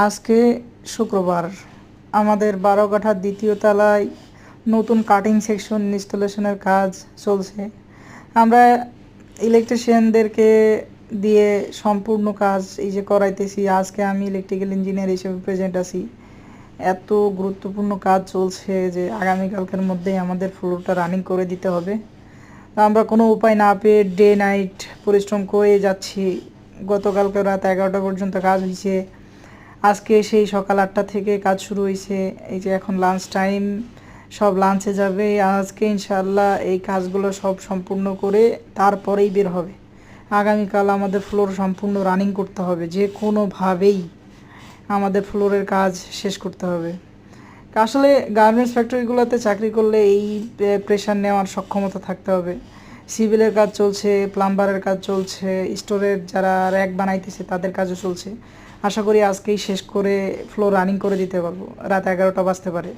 আজকে শুক্রবার। আমাদের বারো কাঠার দ্বিতীয় তলায় নতুন কাটিং সেকশন ইনস্টলেশনের কাজ চলছে। আমরা ইলেকট্রিশিয়ানদেরকে দিয়ে সম্পূর্ণ কাজ এই যে করাইতেছি, আজকে আমি ইলেকট্রিক্যাল ইঞ্জিনিয়ার হিসেবে প্রেজেন্ট আছি। এত গুরুত্বপূর্ণ কাজ চলছে যে আগামীকালকের মধ্যেই আমাদের ফ্লোরটা রানিং করে দিতে হবে। আমরা কোনো উপায় না পেয়ে ডে নাইট পরিশ্রম করে যাচ্ছি। গতকালকে রাত এগারোটা পর্যন্ত কাজ হয়েছে। আজকে সেই সকাল আটটা থেকে কাজ শুরু হয়েছে এই যে এখন লাঞ্চ টাইম সব লাঞ্চে যাবে। আজকে ইনশাল্লাহ এই কাজগুলো সব সম্পূর্ণ করে তারপরেই বের হবে। আগামীকাল আমাদের ফ্লোর সম্পূর্ণ রানিং করতে হবে, যে কোনোভাবেই আমাদের ফ্লোরের কাজ শেষ করতে হবে। আসলে গার্মেন্টস ফ্যাক্টরিগুলোতে চাকরি করলে এই প্রেশার নেওয়ার সক্ষমতা থাকতে হবে। সিভিলের কাজ চলছে, প্লাম্বারের কাজ চলছে, স্টোরের যারা র্যাক বানাইতেছে তাদের কাজও চলছে। আশা করি আজকেই শেষ করে ফ্লোর রানিং করে দিতে পারব। রাত এগারোটা বাজতে পারে।